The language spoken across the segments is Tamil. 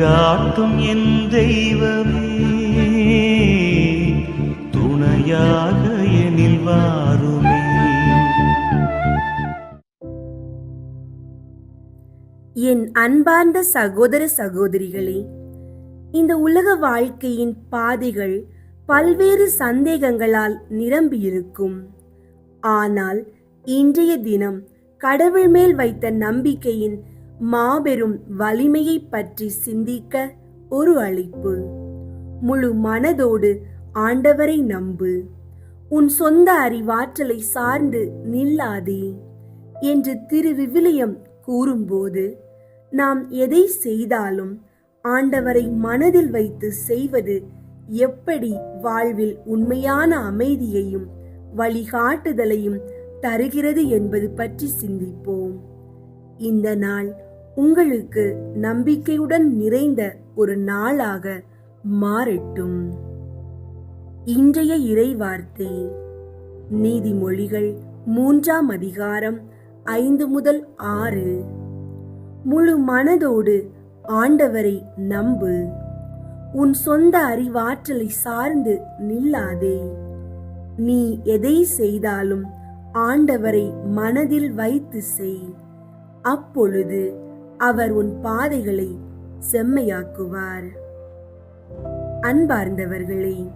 வழிகாட்டும் என் தெய்வமே. துணையாக எனில் வாருமே. என் அன்பார்ந்த சகோதர சகோதரிகளே இந்த உலக வாழ்க்கையின் பாதைகள் பல்வேறு சந்தேகங்களால் நிரம்பியிருக்கும். ஆனால் இன்றைய தினம் கடவுள் மேல் வைத்த நம்பிக்கையின் மாபெரும் வலிமையை பற்றி சிந்திக்க ஒரு அழைப்பு. முழு மனதோடு ஆண்டவரை நம்பு. உன் சொந்த அறிவாற்றலை சார்ந்து நில்லாதே என்று திரு விவிலியம் கூறும்போது நாம் எதை செய்தாலும் ஆண்டவரை மனதில் வைத்து செய்வது எப்படி வாழ்வில் உண்மையான அமைதியையும் வழிகாட்டுதலையும் தருகிறது என்பது பற்றி சிந்திப்போம். இந்த நாள் உங்களுக்கு நம்பிக்கையுடன் நிறைந்த ஒரு நாளாக மாறட்டும். இன்றைய இறைவார்த்தை நீதிமொழிகள் மூன்றாம் அதிகாரம் ஐந்து முதல் ஆறு. முழு மனதோடு ஆண்டவரை நம்பு. உன் சொந்த அறிவாற்றலை சார்ந்து நில்லாதே. நீ எதை செய்தாலும் ஆண்டவரை மனதில் வைத்து செய். அப்பொழுது அவர் உன் பாதைகளை செம்மையாக்குவார். அன்பார்ந்தவர்களே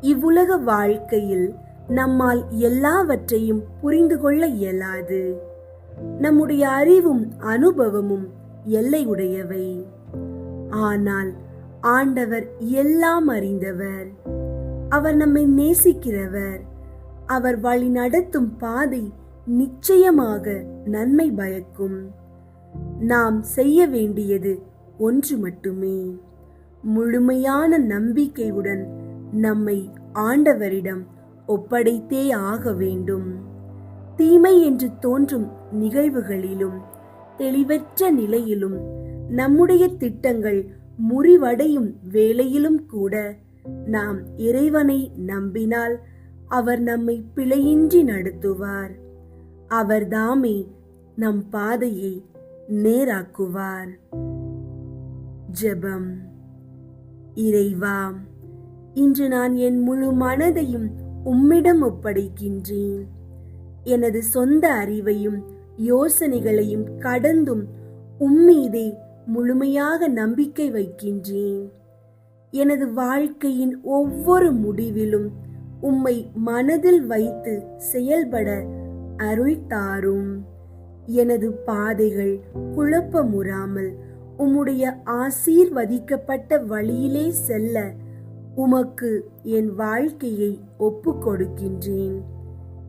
இவ்வுலக வாழ்க்கையில் நம்மால் எல்லாவற்றையும் புரிந்து கொள்ள இயலாது. நம்முடைய அறிவும் அனுபவமும் எல்லையுடையவை. ஆனால் ஆண்டவர் எல்லாம் அறிந்தவர். அவர் நம்மை நேசிக்கிறவர். அவர் வழி நடத்தும் பாதை நிச்சயமாக நன்மை பயக்கும். நாம் செய்ய வேண்டியது ஒன்று மட்டுமே. முழுமையான நம்பிக்கையுடன் நம்மை ஆண்டவரிடம் ஒப்படைத்தே ஆக வேண்டும். தீமை என்று தோன்றும் நிகழ்வுகளிலும் தெளிவற்ற நிலையிலும் நம்முடைய திட்டங்கள் முறிவடையும் வேளையிலும் கூட நாம் இறைவனை நம்பினால் அவர் நம்மை பிழையின்றி நடத்துவார். அவர்தாமே நம் பாதையை நேராக்குவார். ஜெபம். இறைவா இன்று நான் என் முழு மனதையும் உம்மிடம் ஒப்படைக்கின்றேன். எனது சொந்த அறிவையும் யோசனைகளையும் கடந்தும் உம்மீதே முழுமையாக நம்பிக்கை வைக்கின்றேன். எனது வாழ்க்கையின் ஒவ்வொரு முடிவிலும் உம்மை மனதில் வைத்து செயல்பட அருள் தாரும். எனது பாதைகள் குழப்பமுறாமல் உம்முடைய ஆசீர்வதிக்கப்பட்ட வழியிலே செல்ல உமக்கு என் வாழ்க்கையை ஒப்புக்கொடுக்கின்றேன்.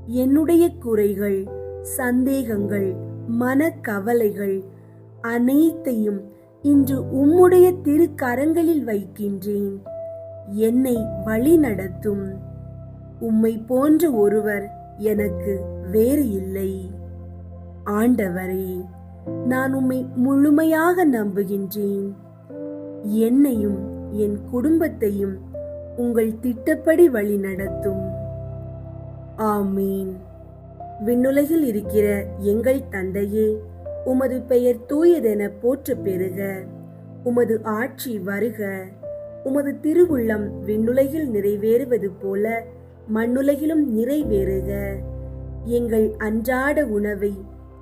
என்னுடைய குறைகள் சந்தேகங்கள் மனக்கவலைகள் அனைத்தையும் இன்று உம்முடைய திருக்கரங்களில் வைக்கின்றேன். என்னை வழி நடத்தும் உம்மை போன்ற ஒருவர் எனக்கு வேறு இல்லை. ஆண்டவரே நான் உம்மை முழுமையாக நம்புகின்றேன். என்னையும் என் குடும்பத்தையும் உங்கள் திட்டப்படி வழி நடத்தும். ஆமீன். விண்ணுலகில் இருக்கிற எங்கள் தந்தையே உமது பெயர் தூயதென போற்ற பெறுக. உமது ஆட்சி வருக. உமது திருவுள்ளம் விண்ணுலகில் நிறைவேறுவது போல மண்ணுலகிலும் நிறைவேறுக. எங்கள் அன்றாட உணவை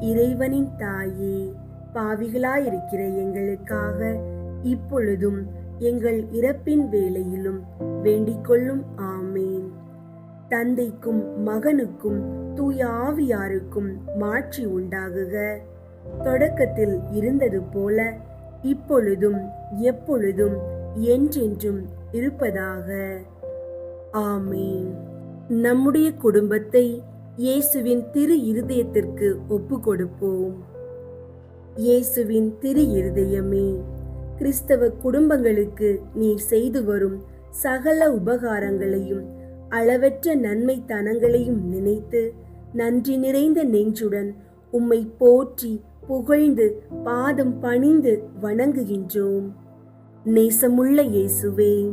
இறைவனின் தாயே பாவிகளாயிருக்கிற எங்களுக்காக இப்பொழுதும் எங்கள் இறப்பின் வேளையிலும் வேண்டிக்கொள்ளும் ஆமேன். தந்தைக்கும் மகனுக்கும் தூய ஆவியாருக்கும் மாற்றி உண்டாகுக. தொடக்கத்தில் இருந்தது போல இப்பொழுதும் எப்பொழுதும் என்றென்றும் இருப்பதாக. ஆமீன். நம்முடைய குடும்பத்தை இயேசுவின் திரு இருதயத்திற்கு ஒப்பு கொடுப்போம் இயேசுவின் திரு இருதயமே கிறிஸ்தவ குடும்பங்களுக்கு நீ செய்து வரும் சகல உபகாரங்களையும் அளவற்ற நன்மை தனங்களையும் நினைத்து நன்றி நிறைந்த நெஞ்சுடன் உம்மை போற்றி புகழ்ந்து பாதம் பணிந்து வணங்குகின்றோம். நேசமுள்ள இயேசுவே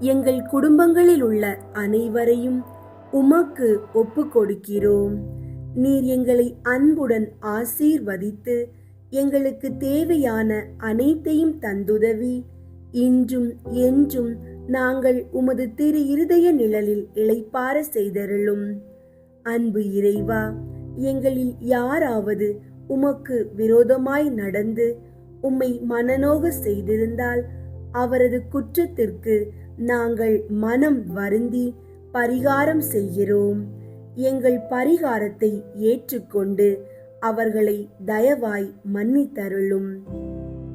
எங்கள் குடும்பங்களில் உள்ள அனைவரையும் உமக்கு ஒப்பு கொடுக்கிறோம் நீர் எங்களை அன்புடன் ஆசீர்வதித்து எங்களுக்கு தேவையான அனைத்தையும் தந்துதவி. இன்றும் என்றும் நாங்கள் உமது திரு இருதய நிழலில் இளைப்பார செய்தருளும். அன்பு இறைவா எங்களில் யாராவது உமக்கு விரோதமாய் நடந்து உம்மை மனநோக செய்திருந்தால் அவரது குற்றத்திற்கு நாங்கள் மனம் வருந்தி பரிகாரம் செய்கிறோம். எங்கள் பரிகாரத்தை ஏற்றுக்கொண்டு அவர்களை தயவாய் மன்னித்தருளும்.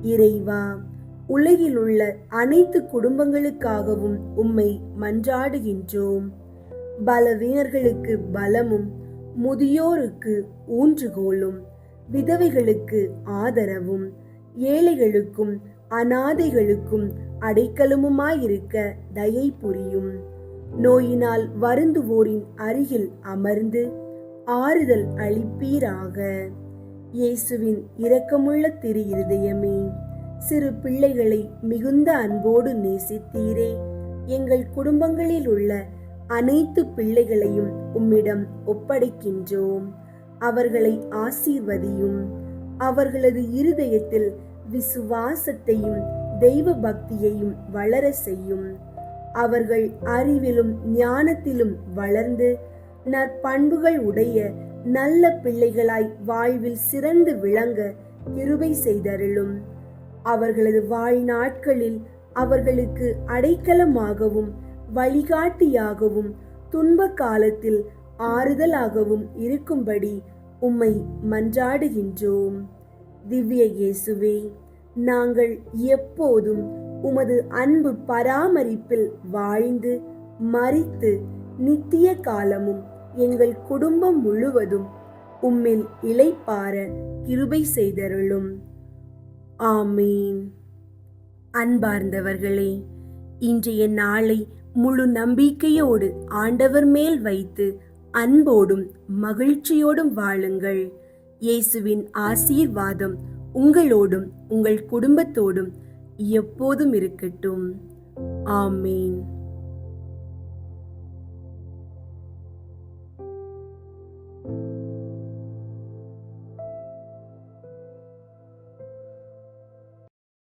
இறைவா உலகில் உள்ள அனைத்து குடும்பங்களுக்காகவும் உம்மை மன்றாடுகின்றோம். பலவீனர்களுக்கு பலமும் முதியோருக்கு ஊன்றுகோலும் விதவைகளுக்கு ஆதரவும் ஏழைகளுக்கும் அனாதைகளுக்கும் அடைக்கலமுமாயிருக்க தயை புரியும். நோயினால் வருந்துவோரின் அருகில் அமர்ந்து ஆறுதல் அளிப்பீராக. இயேசுவின் இரக்கமுள்ள திரு இருதயமே சிறு பிள்ளைகளை மிகுந்த அன்போடு நேசித்தீரே. எங்கள் குடும்பங்களில் உள்ள அனைத்து பிள்ளைகளையும் உம்மிடம் ஒப்படைக்கின்றோம். அவர்களை ஆசீர்வதியும் அவர்களது இருதயத்தில் விசுவாசத்தையும் தெய்வ பக்தியையும் வளர செய்யும். அவர்கள் அறிவிலும் ஞானத்திலும் வளர்ந்து நற்பண்புகள் உடைய நல்ல பிள்ளைகளாய் வாழ்வில் சிறந்து விளங்க கிருபை செய்தருளும். அவர்களது வாழ்நாட்களில் அவர்களுக்கு அடைக்கலமாகவும் வழிகாட்டியாகவும் துன்ப காலத்தில் ஆறுதலாகவும் இருக்கும்படி உம்மை மன்றாடுகின்றோம். திவ்ய இயேசுவே நாங்கள் எப்போதும் உமது அன்பு பராமரிப்பில் வாழ்ந்து மறித்து நித்திய காலமும் எங்கள் குடும்பம் முழுவதும் உம்மில் இளைப்பார கிருபை செய்தருளும். ஆமீன். அன்பார்ந்தவர்களே இன்றைய நாளை முழு நம்பிக்கையோடு ஆண்டவர் மேல் வைத்து அன்போடும் மகிழ்ச்சியோடும் வாழுங்கள். இயேசுவின் ஆசீர்வாதம் உங்களோடும் உங்கள் குடும்பத்தோடும் எப்போதும் இருக்கட்டும். ஆமீன்.